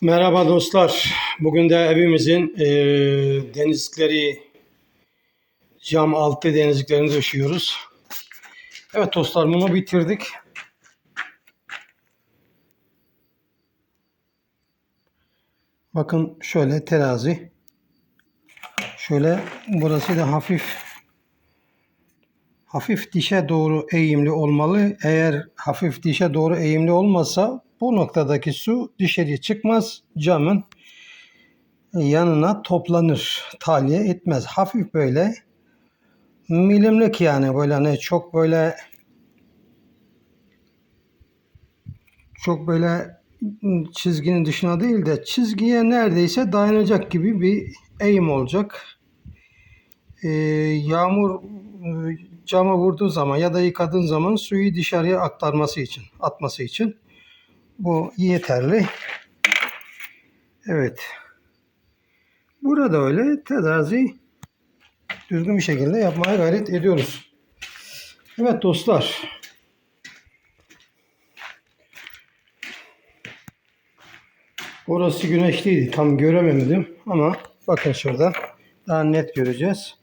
Merhaba dostlar. Bugün de evimizin eee denizlikleri cam altı denizliklerini döşüyoruz. Evet dostlar bunu bitirdik. Bakın şöyle terazi. Şöyle burası da hafif hafif dişe doğru eğimli olmalı. Eğer hafif dişe doğru eğimli olmasa bu noktadaki su dışarıya çıkmaz. Camın yanına toplanır. Tahliye etmez. Hafif böyle milimlik yani böyle hani çok böyle çok böyle çizginin dışına değil de çizgiye neredeyse dayanacak gibi bir eğim olacak. Ee, yağmur e, cama vurduğu zaman ya da yıkadığın zaman suyu dışarıya aktarması için, atması için bu yeterli. Evet. Burada öyle terazi düzgün bir şekilde yapmaya gayret ediyoruz. Evet dostlar. Orası güneşliydi. Tam göremedim ama bakın şuradan daha net göreceğiz.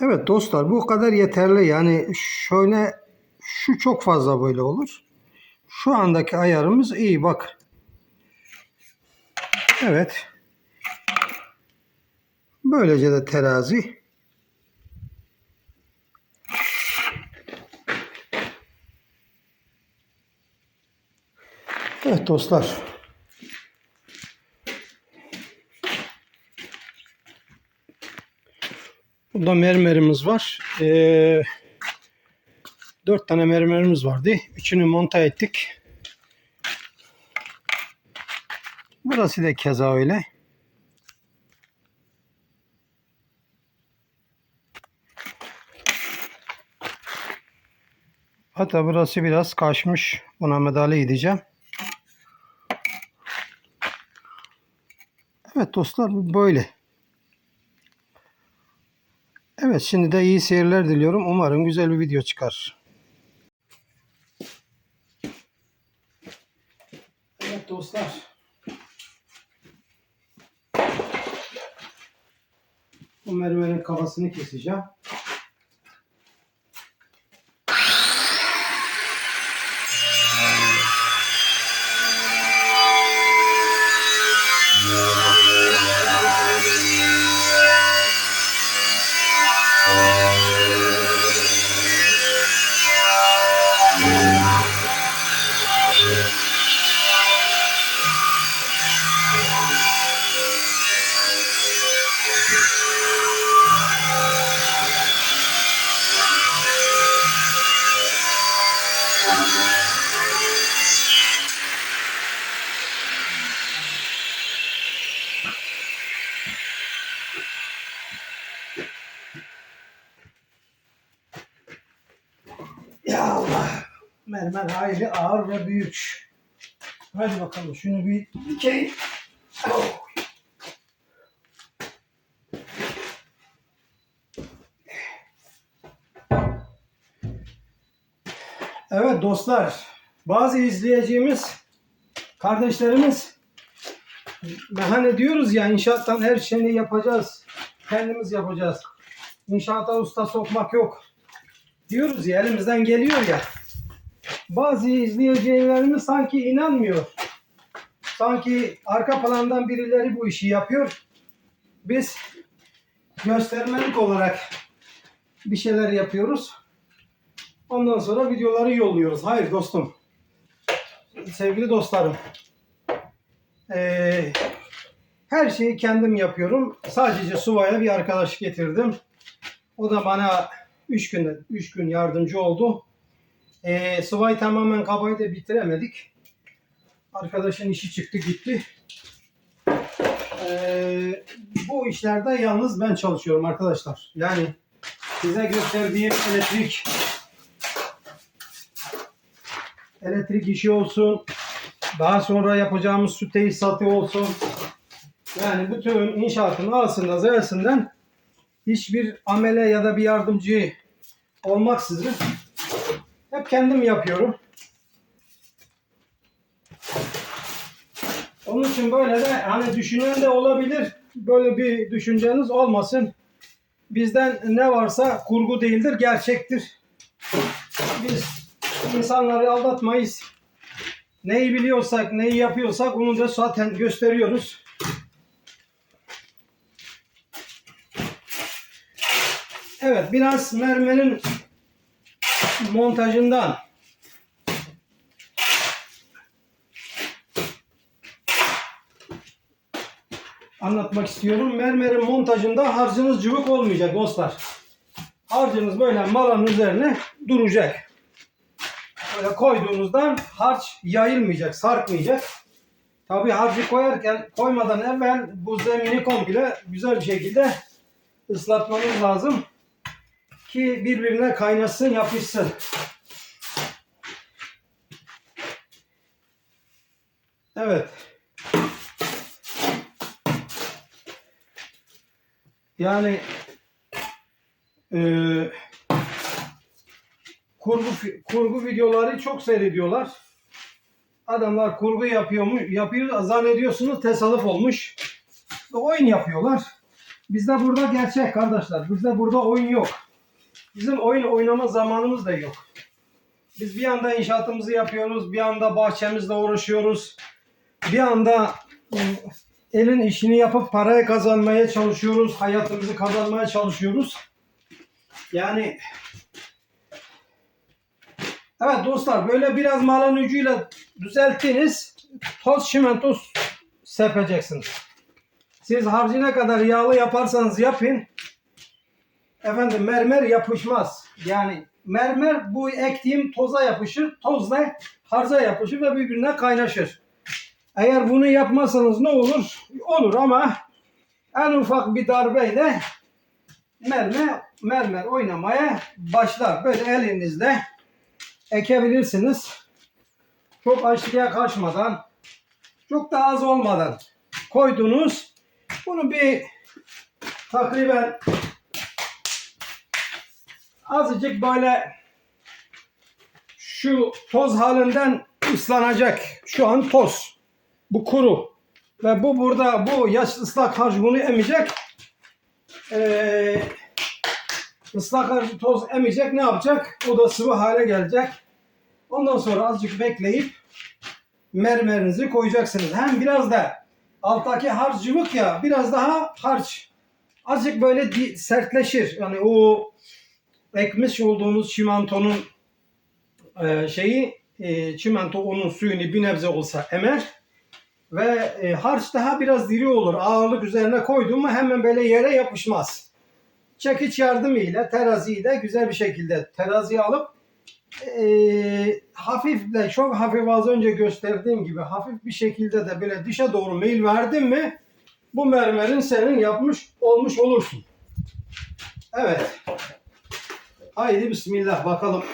Evet dostlar bu kadar yeterli. Yani şöyle şu çok fazla böyle olur. Şu andaki ayarımız iyi bak. Evet. Böylece de terazi. Evet dostlar. Burada mermerimiz var. Ee, dört tane mermerimiz vardı. Üçünü monta ettik. Burası da keza öyle. Hatta burası biraz kaçmış. Buna medale edeceğim. Evet dostlar böyle. Evet şimdi de iyi seyirler diliyorum. Umarım güzel bir video çıkar. Evet dostlar. Bu mermerin kafasını keseceğim. Mermer hayli ağır ve büyük. Hadi bakalım şunu bir dikeyim. Oh. Evet dostlar, bazı izleyeceğimiz kardeşlerimiz hani diyoruz ya inşaattan her şeyini yapacağız. Kendimiz yapacağız. İnşaata usta sokmak yok. Diyoruz ya elimizden geliyor ya. Bazı izleyicilerimiz sanki inanmıyor. Sanki arka plandan birileri bu işi yapıyor. Biz göstermelik olarak bir şeyler yapıyoruz. Ondan sonra videoları yolluyoruz. Hayır dostum. Sevgili dostlarım. Ee, her şeyi kendim yapıyorum. Sadece Suva'ya bir arkadaş getirdim. O da bana 3 günde 3 gün yardımcı oldu. Ee, Suva'yı tamamen kabayı da bitiremedik. Arkadaşın işi çıktı gitti. Ee, bu işlerde yalnız ben çalışıyorum arkadaşlar. Yani size gösterdiğim elektrik elektrik işi olsun, daha sonra yapacağımız su tesisatı olsun. Yani bütün inşaatın A'sında Z'sinden hiçbir amele ya da bir yardımcı olmaksızın hep kendim yapıyorum. Onun için böyle de hani düşünen de olabilir. Böyle bir düşünceniz olmasın. Bizden ne varsa kurgu değildir, gerçektir. Biz insanları aldatmayız. Neyi biliyorsak, neyi yapıyorsak onu da zaten gösteriyoruz. Evet, biraz mermenin montajından anlatmak istiyorum. Mermerin montajında harcınız cıvık olmayacak dostlar. Harcınız böyle malanın üzerine duracak. Böyle koyduğunuzda harç yayılmayacak, sarkmayacak. Tabi harcı koyarken koymadan evvel bu zemini komple güzel bir şekilde ıslatmamız lazım ki birbirine kaynasın, yapışsın. Evet. Yani eee kurgu kurgu videoları çok seyrediyorlar. Adamlar kurgu yapıyormuş, yapıyor zannediyorsunuz tesadüf olmuş. Oyun yapıyorlar. Bizde burada gerçek kardeşler. Bizde burada oyun yok. Bizim oyun oynama zamanımız da yok. Biz bir anda inşaatımızı yapıyoruz, bir anda bahçemizle uğraşıyoruz. Bir anda ıı, elin işini yapıp parayı kazanmaya çalışıyoruz, hayatımızı kazanmaya çalışıyoruz. Yani Evet dostlar böyle biraz malın ucuyla düzelttiniz. Toz çimento serpeceksiniz. Siz harcı ne kadar yağlı yaparsanız yapın. Efendim mermer yapışmaz. Yani mermer bu ektiğim toza yapışır. Tozla harca yapışır ve birbirine kaynaşır. Eğer bunu yapmazsanız ne olur? Olur ama en ufak bir darbeyle mermer mermer oynamaya başlar. Böyle elinizle ekebilirsiniz. Çok aşırıya kaçmadan, çok da az olmadan koydunuz. Bunu bir takriben azıcık böyle şu toz halinden ıslanacak. Şu an toz. Bu kuru. Ve bu burada bu yaş ıslak harç bunu emecek. Ee, ıslak harcı toz emecek. Ne yapacak? O da sıvı hale gelecek. Ondan sonra azıcık bekleyip mermerinizi koyacaksınız. Hem biraz da alttaki harç cıvık ya biraz daha harç azıcık böyle sertleşir. Yani o ekmiş olduğunuz çimentonun e, şeyi e, çimento onun suyunu bir nebze olsa emer ve e, harç daha biraz diri olur. Ağırlık üzerine koydun mu hemen böyle yere yapışmaz. Çekiç yardımıyla teraziyi de güzel bir şekilde teraziye alıp e, hafifle çok hafif az önce gösterdiğim gibi hafif bir şekilde de böyle dışa doğru meyil verdin mi bu mermerin senin yapmış olmuş olursun. Evet. Haydi bismillah bakalım.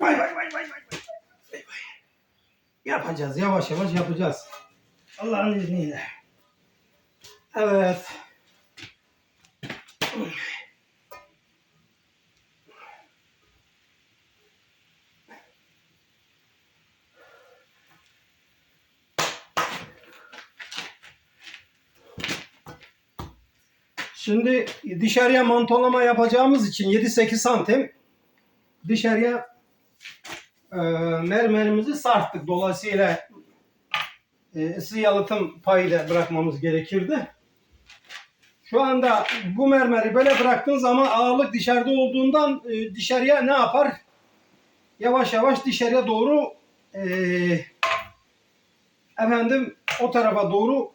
Vay vay vay vay vay vay. Yapacağız yavaş yavaş yapacağız. Allah'ın izniyle. Evet. Şimdi dışarıya mantolama yapacağımız için 7-8 santim dışarıya e, mermerimizi sarktık. Dolayısıyla e, ısı yalıtım payı da bırakmamız gerekirdi. Şu anda bu mermeri böyle bıraktığın zaman ağırlık dışarıda olduğundan e, dışarıya ne yapar? Yavaş yavaş dışarıya doğru e, efendim o tarafa doğru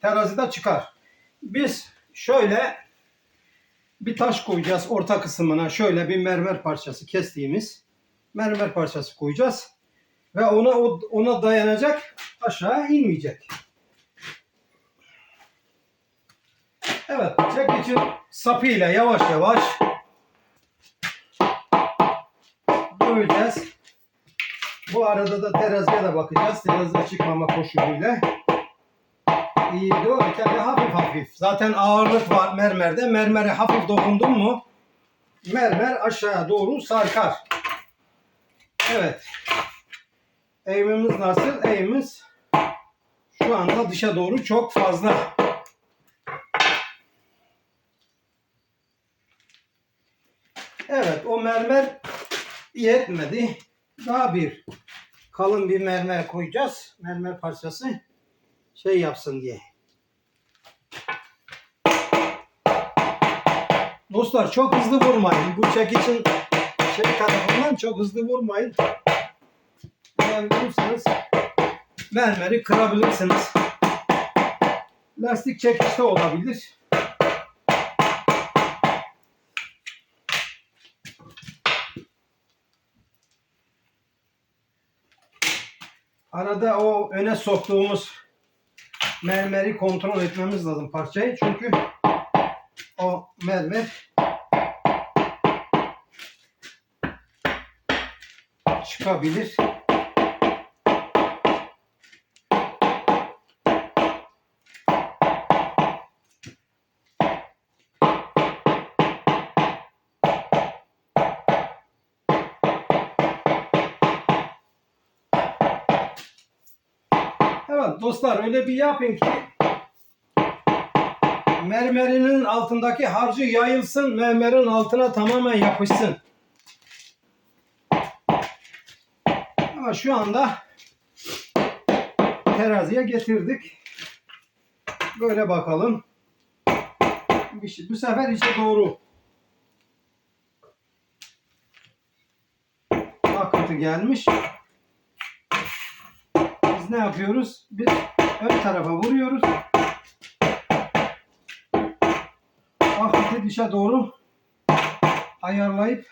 terazide çıkar. Biz şöyle bir taş koyacağız orta kısmına şöyle bir mermer parçası kestiğimiz mermer parçası koyacağız ve ona ona dayanacak aşağı inmeyecek. Evet, çekicin sapıyla yavaş yavaş döveceğiz. Bu arada da teraziye de bakacağız. Teraziye çıkmama koşuluyla. İyi döverken de hafif hafif. Zaten ağırlık var mermerde. Mermere hafif dokundun mu mermer aşağı doğru sarkar. Evet. Eğimimiz nasıl? Eğimimiz Şu anda dışa doğru çok fazla. Evet o mermer yetmedi. Daha bir kalın bir mermer koyacağız. Mermer parçası şey yapsın diye. Dostlar çok hızlı vurmayın. Bu çekicin şey tarafından çok hızlı vurmayın. Eğer vurursanız mermeri kırabilirsiniz. Lastik çekiç de olabilir. Arada o öne soktuğumuz mermeri kontrol etmemiz lazım parçayı. Çünkü o mermer çıkabilir. Evet dostlar öyle bir yapın ki mermerinin altındaki harcı yayılsın, mermerin altına tamamen yapışsın. Ama şu anda teraziye getirdik. Böyle bakalım. Bir- Bu sefer içe doğru akıntı gelmiş. Biz ne yapıyoruz? Biz ön tarafa vuruyoruz. Akıntı dışa doğru ayarlayıp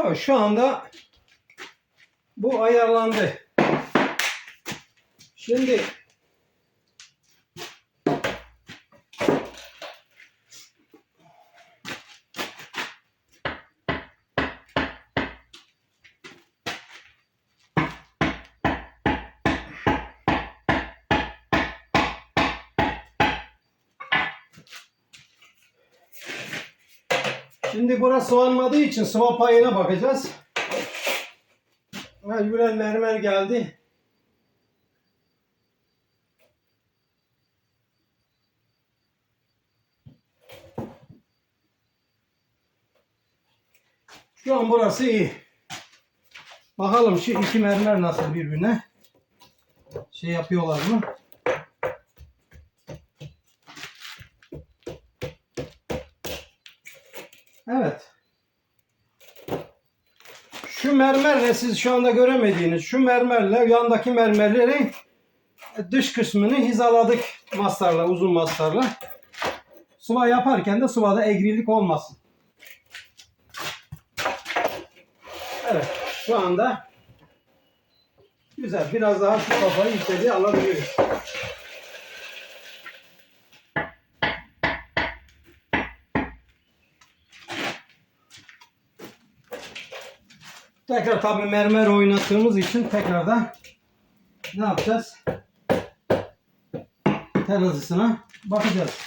Evet şu anda bu ayarlandı. Şimdi Şimdi burası sıvanmadığı için sıva payına bakacağız. Mecburen mermer geldi. Şu an burası iyi. Bakalım şu iki mermer nasıl birbirine şey yapıyorlar mı? Evet. Şu mermerle siz şu anda göremediğiniz şu mermerle yandaki mermerlerin dış kısmını hizaladık mastarla, uzun mastarla. Sıva yaparken de sıvada egrilik olmasın. Evet, şu anda güzel. Biraz daha şu kafayı içeriye alabiliyoruz. Tekrar tabi mermer oynattığımız için tekrardan ne yapacağız? Terazisine bakacağız.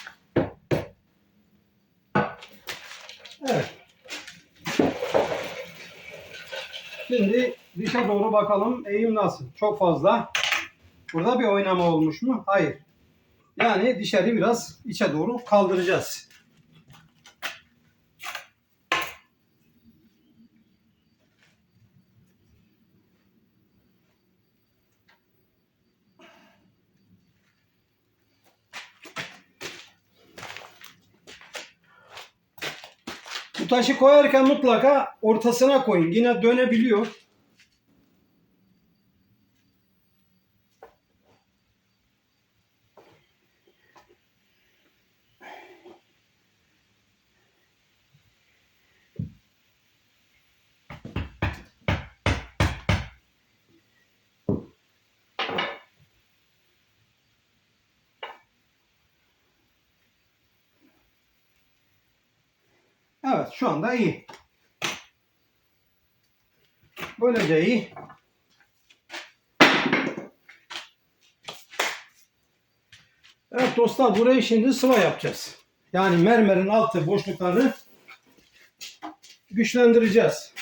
Evet. Şimdi dışa doğru bakalım. Eğim nasıl? Çok fazla. Burada bir oynama olmuş mu? Hayır. Yani dışarı biraz içe doğru kaldıracağız. Taşı koyarken mutlaka ortasına koyun. Yine dönebiliyor. Evet şu anda iyi. Böylece iyi. Evet dostlar burayı şimdi sıva yapacağız. Yani mermerin altı boşluklarını güçlendireceğiz.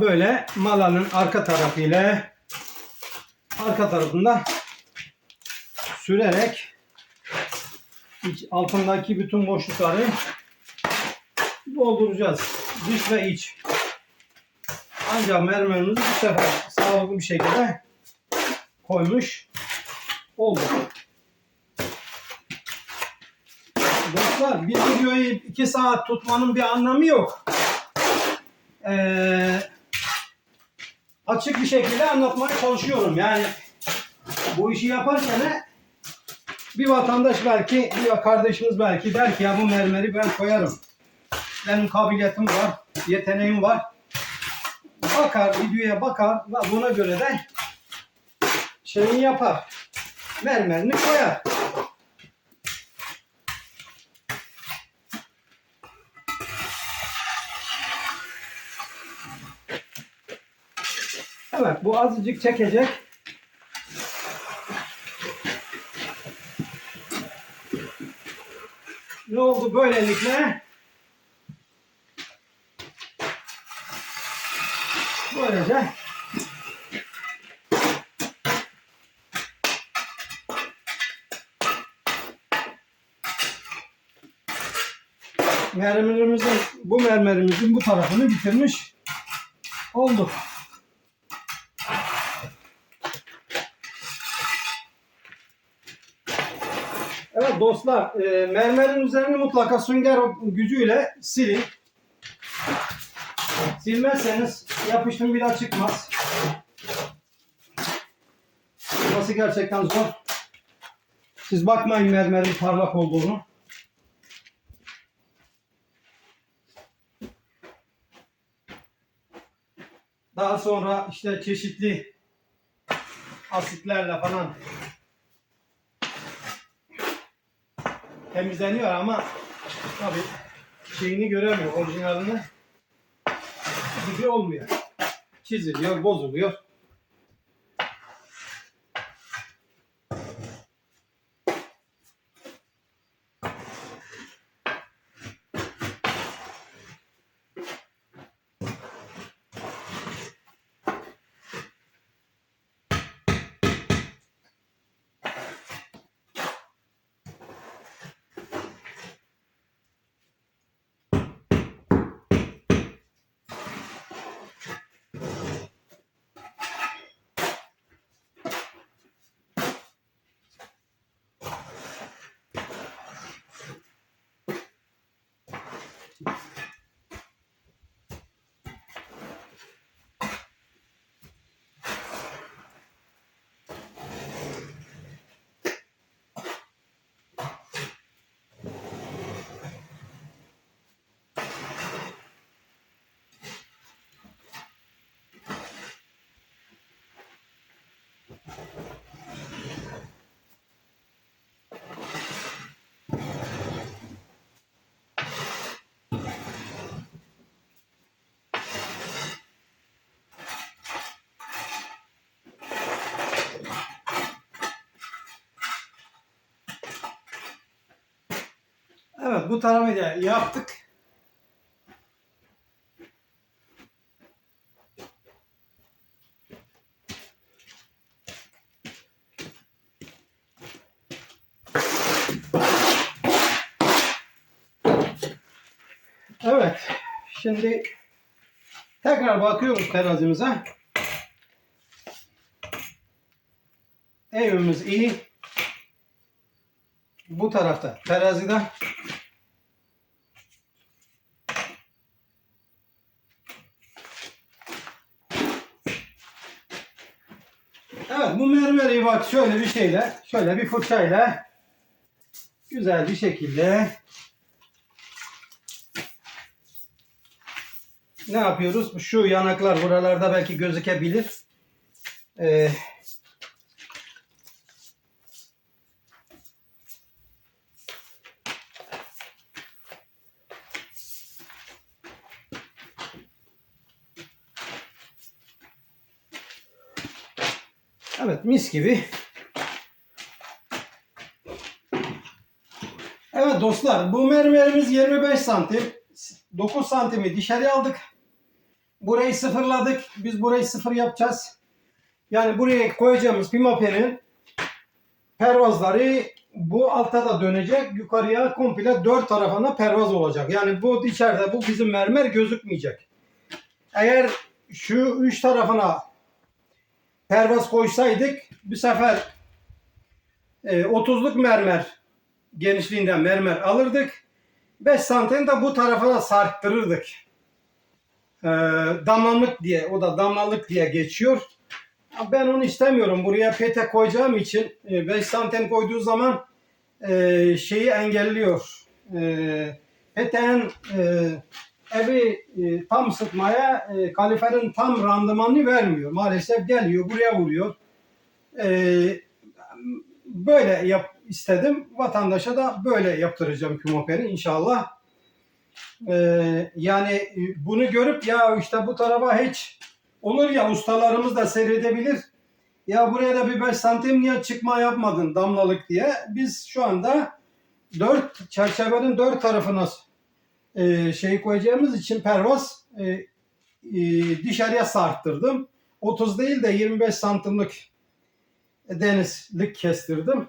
Böyle malanın arka tarafı ile arka tarafında sürerek altındaki bütün boşlukları dolduracağız. Dış ve iç. Ancak mermerimizi bu sefer sağlıklı bir şekilde koymuş olduk. Dostlar bir videoyu 2 saat tutmanın bir anlamı yok. Ee, açık bir şekilde anlatmaya çalışıyorum. Yani bu işi yaparken bir vatandaş belki, bir kardeşimiz belki der ki ya bu mermeri ben koyarım. Benim kabiliyetim var, yeteneğim var. Bakar, videoya bakar ve buna göre de şeyini yapar. Mermerini koyar. Evet bu azıcık çekecek. Ne oldu böylelikle? Böylece mermerimizin bu mermerimizin bu tarafını bitirmiş olduk. Evet dostlar, e, mermerin üzerini mutlaka sünger gücüyle silin. Silmezseniz yapıştım bir daha çıkmaz. Burası gerçekten zor. Siz bakmayın mermerin parlak olduğunu. Daha sonra işte çeşitli asitlerle falan temizleniyor ama tabi şeyini göremiyor orijinalini gibi olmuyor. Çiziliyor, bozuluyor. Bu taramayı da yaptık. Evet. Şimdi tekrar bakıyoruz terazimize. Evimiz iyi. Bu tarafta terazide. Evet bu mermeri bak şöyle bir şeyle, şöyle bir fırçayla güzel bir şekilde ne yapıyoruz? Şu yanaklar buralarda belki gözükebilir. Ee, evet mis gibi. Evet dostlar bu mermerimiz 25 santim. 9 santimi dışarı aldık. Burayı sıfırladık. Biz burayı sıfır yapacağız. Yani buraya koyacağımız pimapenin pervazları bu altta da dönecek. Yukarıya komple dört tarafına pervaz olacak. Yani bu içeride bu bizim mermer gözükmeyecek. Eğer şu üç tarafına pervaz koysaydık bu sefer e, 30'luk mermer genişliğinden mermer alırdık. 5 santim de bu tarafa da sarktırırdık. Ee, damlalık diye o da damlalık diye geçiyor. Ben onu istemiyorum. Buraya pete koyacağım için 5 santim koyduğu zaman e, şeyi engelliyor. E, peteğin e, evi e, tam sıkmaya e, kaliferin tam randımanını vermiyor. Maalesef geliyor buraya vuruyor. E, böyle yap istedim. Vatandaşa da böyle yaptıracağım kümoperi inşallah. Ee, yani bunu görüp ya işte bu tarafa hiç olur ya ustalarımız da seyredebilir. Ya buraya da bir 5 santim niye çıkma yapmadın damlalık diye. Biz şu anda dört çerçevenin dört tarafına e, şey koyacağımız için pervaz e, e, dışarıya sarktırdım. 30 değil de 25 santimlik denizlik kestirdim.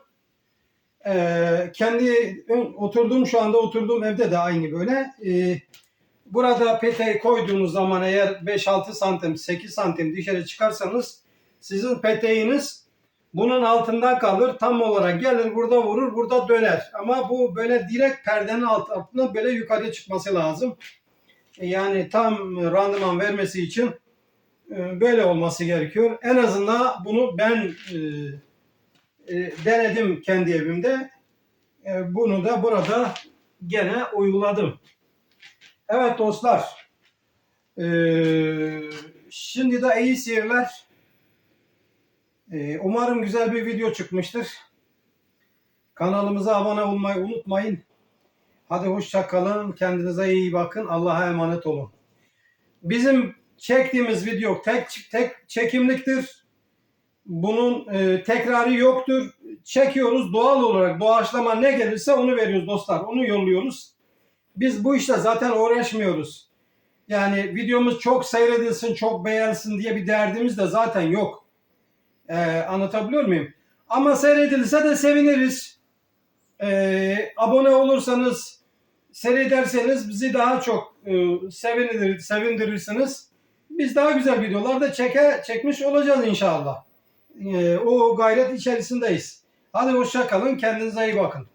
Ee, kendi oturduğum şu anda oturduğum evde de aynı böyle. Ee, burada peteği koyduğunuz zaman eğer 5-6 santim 8 santim dışarı çıkarsanız sizin peteğiniz bunun altında kalır. Tam olarak gelir burada vurur burada döner. Ama bu böyle direkt perdenin alt böyle yukarıya çıkması lazım. Ee, yani tam randıman vermesi için e, böyle olması gerekiyor. En azından bunu ben e, e, denedim kendi evimde. E, bunu da burada gene uyguladım. Evet dostlar. E, şimdi de iyi seyirler. E, umarım güzel bir video çıkmıştır. Kanalımıza abone olmayı unutmayın. Hadi hoşça kalın. Kendinize iyi bakın. Allah'a emanet olun. Bizim çektiğimiz video tek tek çekimliktir bunun e, tekrarı yoktur. Çekiyoruz doğal olarak doğaçlama ne gelirse onu veriyoruz dostlar. Onu yolluyoruz. Biz bu işte zaten uğraşmıyoruz. Yani videomuz çok seyredilsin, çok beğensin diye bir derdimiz de zaten yok. E, anlatabiliyor muyum? Ama seyredilirse de seviniriz. E, abone olursanız, seyrederseniz bizi daha çok e, sevindir, sevindirirsiniz. Biz daha güzel videolar da çeke, çekmiş olacağız inşallah. Ee, o gayret içerisindeyiz. Hadi hoşça kalın. Kendinize iyi bakın.